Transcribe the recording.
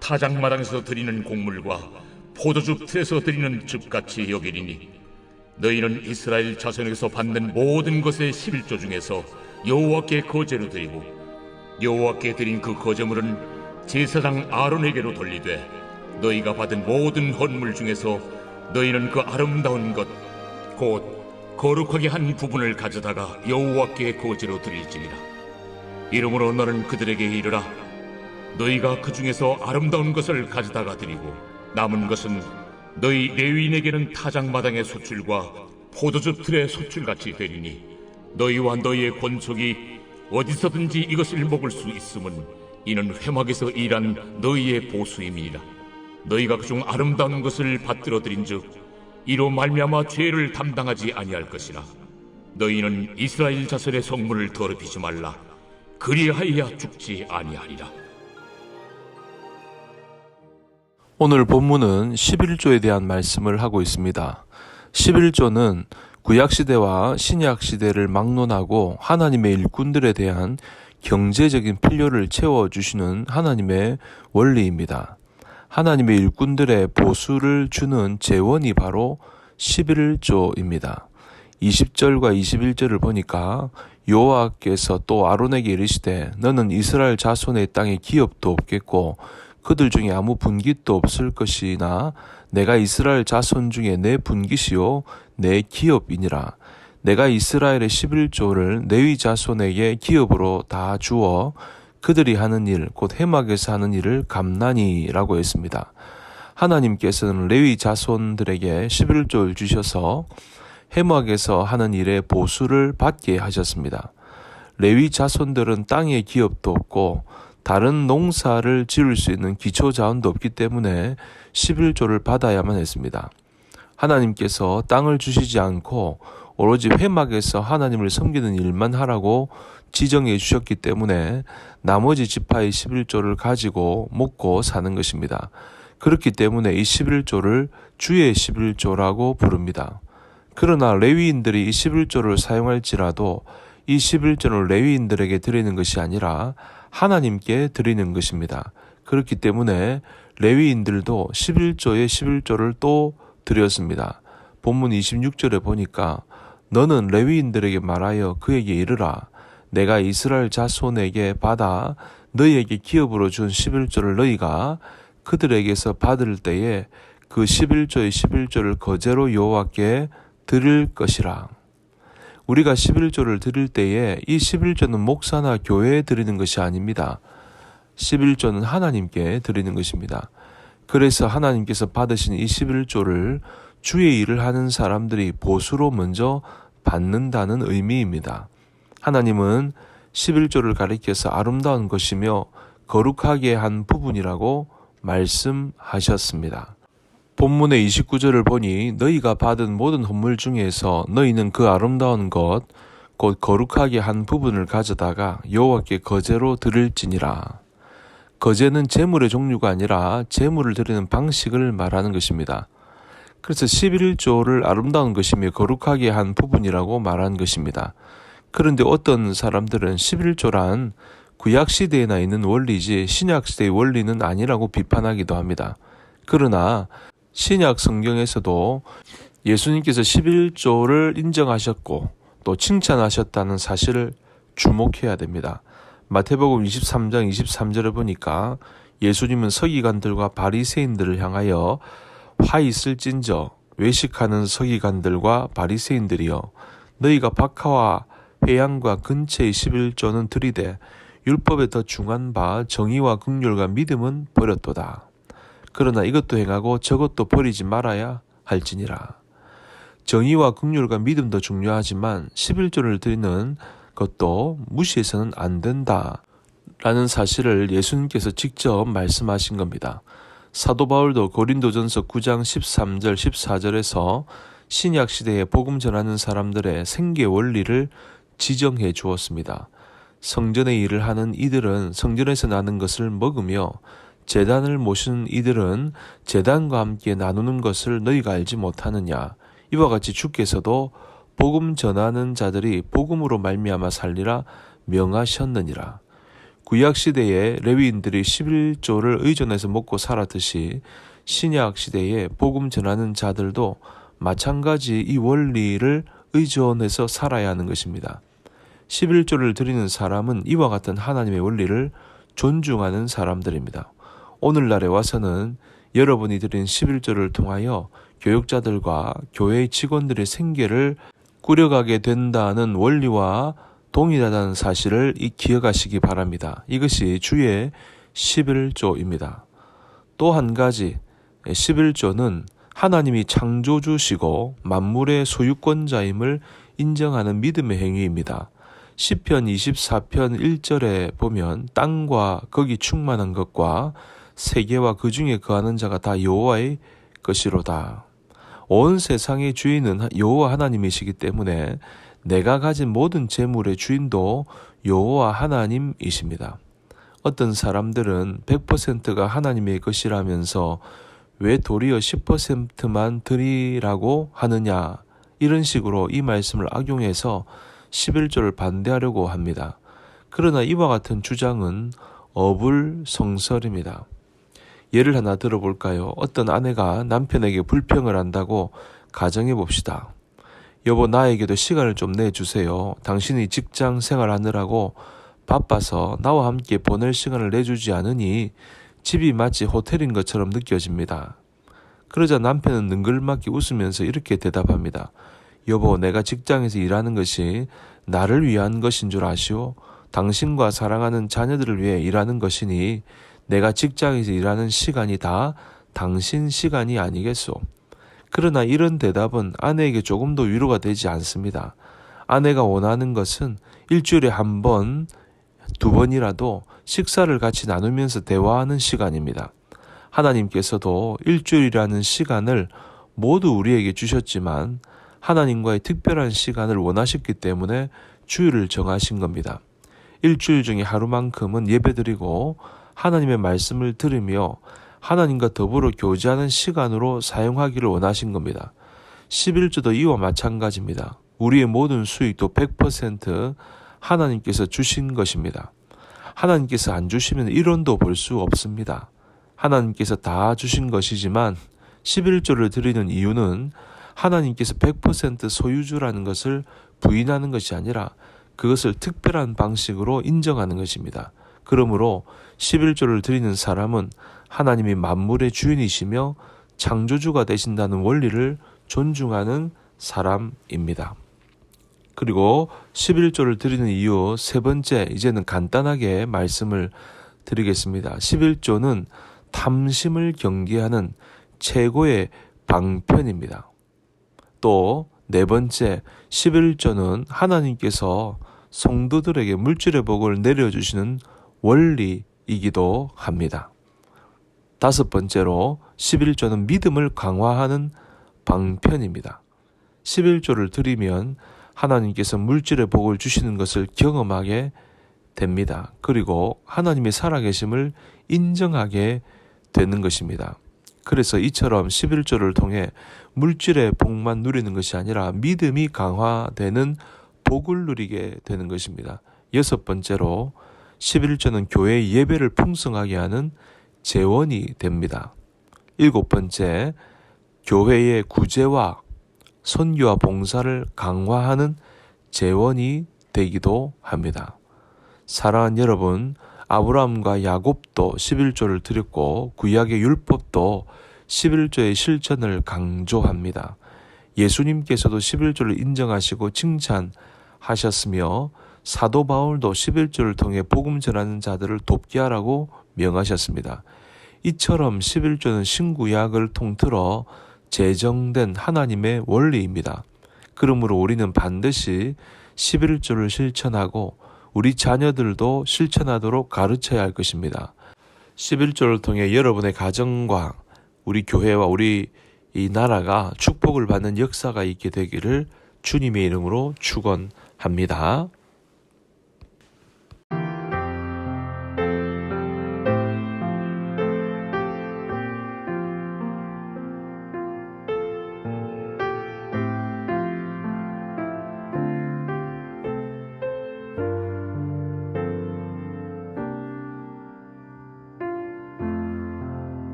타작마당에서 드리는 곡물과 포도즙 틀에서 드리는 즙같이 여기리니 너희는 이스라엘 자손에게서 받는 모든 것의 11조 중에서 여호와께 거제로 드리고 여호와께 드린 그 거제물은 제사장 아론에게로 돌리되 너희가 받은 모든 헌물 중에서 너희는 그 아름다운 것 곧 거룩하게 한 부분을 가져다가 여호와께 거제로 드릴지니라. 이러므로 너는 그들에게 이르라 너희가 그 중에서 아름다운 것을 가져다가 드리고 남은 것은 너희 레위인에게는 타작마당의 소출과 포도즙 틀의 소출같이 되리니 너희와 너희의 권속이 어디서든지 이것을 먹을 수 있음은 이는 회막에서 일한 너희의 보수임이니라. 너희가 그중 아름다운 것을 받들어 드린즉 이로 말미암아 죄를 담당하지 아니할 것이라. 너희는 이스라엘 자손의 성문을 더럽히지 말라. 그리하여야 죽지 아니하리라 오늘 본문은 11조에 대한 말씀을 하고 있습니다. 11조는 구약시대와 신약시대를 막론하고 하나님의 일꾼들에 대한 경제적인 필요를 채워주시는 하나님의 원리입니다. 하나님의 일꾼들의 보수를 주는 재원이 바로 11조입니다. 20절과 21절을 보니까 여호와께서 또 아론에게 이르시되 너는 이스라엘 자손의 땅에 기업도 없겠고 그들 중에 아무 분깃도 없을 것이나 내가 이스라엘 자손 중에 내 분깃이요 내 기업이니라 내가 이스라엘의 11조를 내위 자손에게 기업으로 다 주어 그들이 하는 일, 곧 해막에서 하는 일을 감나니라고 했습니다. 하나님께서는 레위 자손들에게 11조를 주셔서 해막에서 하는 일에 보수를 받게 하셨습니다. 레위 자손들은 땅에 기업도 없고 다른 농사를 지을 수 있는 기초 자원도 없기 때문에 11조를 받아야만 했습니다. 하나님께서 땅을 주시지 않고 오로지 회막에서 하나님을 섬기는 일만 하라고 지정해 주셨기 때문에 나머지 지파의 11조를 가지고 먹고 사는 것입니다. 그렇기 때문에 이 11조를 주의 11조라고 부릅니다. 그러나 레위인들이 이 11조를 사용할지라도 이 11조는 레위인들에게 드리는 것이 아니라 하나님께 드리는 것입니다. 그렇기 때문에 레위인들도 11조의 11조를 또 드렸습니다. 본문 26절에 보니까 너는 레위인들에게 말하여 그에게 이르라 내가 이스라엘 자손에게 받아 너희에게 기업으로 준 11조를 너희가 그들에게서 받을 때에 그 11조의 11조를 거제로 여호와께 드릴 것이라. 우리가 11조를 드릴 때에 이 11조는 목사나 교회에 드리는 것이 아닙니다. 11조는 하나님께 드리는 것입니다. 그래서 하나님께서 받으신 이 11조를 주의 일을 하는 사람들이 보수로 먼저 받는다는 의미입니다. 하나님은 11조를 가리켜서 아름다운 것이며 거룩하게 한 부분이라고 말씀하셨습니다. 본문의 29절을 보니 너희가 받은 모든 헌물 중에서 너희는 그 아름다운 것, 곧 거룩하게 한 부분을 가져다가 여호와께 거제로 드릴지니라. 거제는 제물의 종류가 아니라 제물을 드리는 방식을 말하는 것입니다. 그래서 11조를 아름다운 것이며 거룩하게 한 부분이라고 말한 것입니다. 그런데 어떤 사람들은 11조란 구약 시대에나 있는 원리지 신약 시대의 원리는 아니라고 비판하기도 합니다. 그러나 신약 성경에서도 예수님께서 11조를 인정하셨고 또 칭찬하셨다는 사실을 주목해야 됩니다. 마태복음 23장 23절을 보니까 예수님은 서기관들과 바리새인들을 향하여 화 있을진저 외식하는 서기관들과 바리새인들이여 너희가 박하와 회양과 근처의 11조는 들이되 율법에 더 중한 바 정의와 극률과 믿음은 버렸도다. 그러나 이것도 행하고 저것도 버리지 말아야 할지니라. 정의와 극률과 믿음도 중요하지만 11조를 드리는 것도 무시해서는 안 된다. 라는 사실을 예수님께서 직접 말씀하신 겁니다. 사도 바울도 고린도전서 9장 13절 14절에서 신약 시대에 복음 전하는 사람들의 생계 원리를 지정해 주었습니다. 성전의 일을 하는 이들은 성전에서 나는 것을 먹으며 재단을 모시는 이들은 재단과 함께 나누는 것을 너희가 알지 못하느냐 이와 같이 주께서도 복음 전하는 자들이 복음으로 말미암아 살리라 명하셨느니라 구약 시대에 레위인들이 11조를 의존해서 먹고 살았듯이 신약 시대에 복음 전하는 자들도 마찬가지 이 원리를 의존해서 살아야 하는 것입니다. 11조를 드리는 사람은 이와 같은 하나님의 원리를 존중하는 사람들입니다. 오늘날에 와서는 여러분이 드린 11조를 통하여 교육자들과 교회의 직원들의 생계를 꾸려가게 된다는 원리와 동일하다는 사실을 이 기억하시기 바랍니다. 이것이 주의 11조입니다. 또 한 가지 11조는 하나님이 창조주시고 만물의 소유권자임을 인정하는 믿음의 행위입니다. 시편 24편 1절에 보면 땅과 거기 충만한 것과 세계와 그 중에 거하는 자가 다 여호와의 것이로다. 온 세상의 주인은 여호와 하나님이시기 때문에 내가 가진 모든 재물의 주인도 여호와 하나님이십니다. 어떤 사람들은 100%가 하나님의 것이라면서 왜 도리어 10%만 드리라고 하느냐 이런 식으로 이 말씀을 악용해서 11조를 반대하려고 합니다. 그러나 이와 같은 주장은 어불성설입니다. 예를 하나 들어볼까요? 어떤 아내가 남편에게 불평을 한다고 가정해 봅시다. 여보, 나에게도 시간을 좀 내주세요. 당신이 직장 생활하느라고 바빠서 나와 함께 보낼 시간을 내주지 않으니 집이 마치 호텔인 것처럼 느껴집니다. 그러자 남편은 능글맞게 웃으면서 이렇게 대답합니다. 여보, 내가 직장에서 일하는 것이 나를 위한 것인 줄 아시오? 당신과 사랑하는 자녀들을 위해 일하는 것이니 내가 직장에서 일하는 시간이 다 당신 시간이 아니겠소. 그러나 이런 대답은 아내에게 조금도 위로가 되지 않습니다. 아내가 원하는 것은 일주일에 한 번, 두 번이라도 식사를 같이 나누면서 대화하는 시간입니다. 하나님께서도 일주일이라는 시간을 모두 우리에게 주셨지만 하나님과의 특별한 시간을 원하셨기 때문에 주일을 정하신 겁니다. 일주일 중에 하루만큼은 예배드리고 하나님의 말씀을 들으며 하나님과 더불어 교제하는 시간으로 사용하기를 원하신 겁니다. 11조도 이와 마찬가지입니다. 우리의 모든 수익도 100% 하나님께서 주신 것입니다. 하나님께서 안 주시면 1원도 벌 수 없습니다. 하나님께서 다 주신 것이지만 11조를 드리는 이유는 하나님께서 100% 소유주라는 것을 부인하는 것이 아니라 그것을 특별한 방식으로 인정하는 것입니다. 그러므로 11조를 드리는 사람은 하나님이 만물의 주인이시며 창조주가 되신다는 원리를 존중하는 사람입니다. 그리고 11조를 드리는 이유 세 번째, 이제는 간단하게 말씀을 드리겠습니다. 11조는 탐심을 경계하는 최고의 방편입니다. 또 네 번째, 11조는 하나님께서 성도들에게 물질의 복을 내려주시는 원리이기도 합니다. 다섯 번째로 11조는 믿음을 강화하는 방편입니다. 11조를 드리면 하나님께서 물질의 복을 주시는 것을 경험하게 됩니다. 그리고 하나님의 살아계심을 인정하게 되는 것입니다. 그래서 이처럼 11조를 통해 물질의 복만 누리는 것이 아니라 믿음이 강화되는 복을 누리게 되는 것입니다. 여섯 번째로 11조는 교회의 예배를 풍성하게 하는 재원이 됩니다. 일곱 번째, 교회의 구제와 선교와 봉사를 강화하는 재원이 되기도 합니다. 사랑하는 여러분, 아브라함과 야곱도 11조를 드렸고 구약의 율법도 11조의 실천을 강조합니다. 예수님께서도 11조를 인정하시고 칭찬하셨으며 사도 바울도 11조를 통해 복음 전하는 자들을 돕게 하라고 명하셨습니다. 이처럼 11조는 신구약을 통틀어 제정된 하나님의 원리입니다. 그러므로 우리는 반드시 11조를 실천하고 우리 자녀들도 실천하도록 가르쳐야 할 것입니다. 11조를 통해 여러분의 가정과 우리 교회와 우리 이 나라가 축복을 받는 역사가 있게 되기를 주님의 이름으로 축원합니다.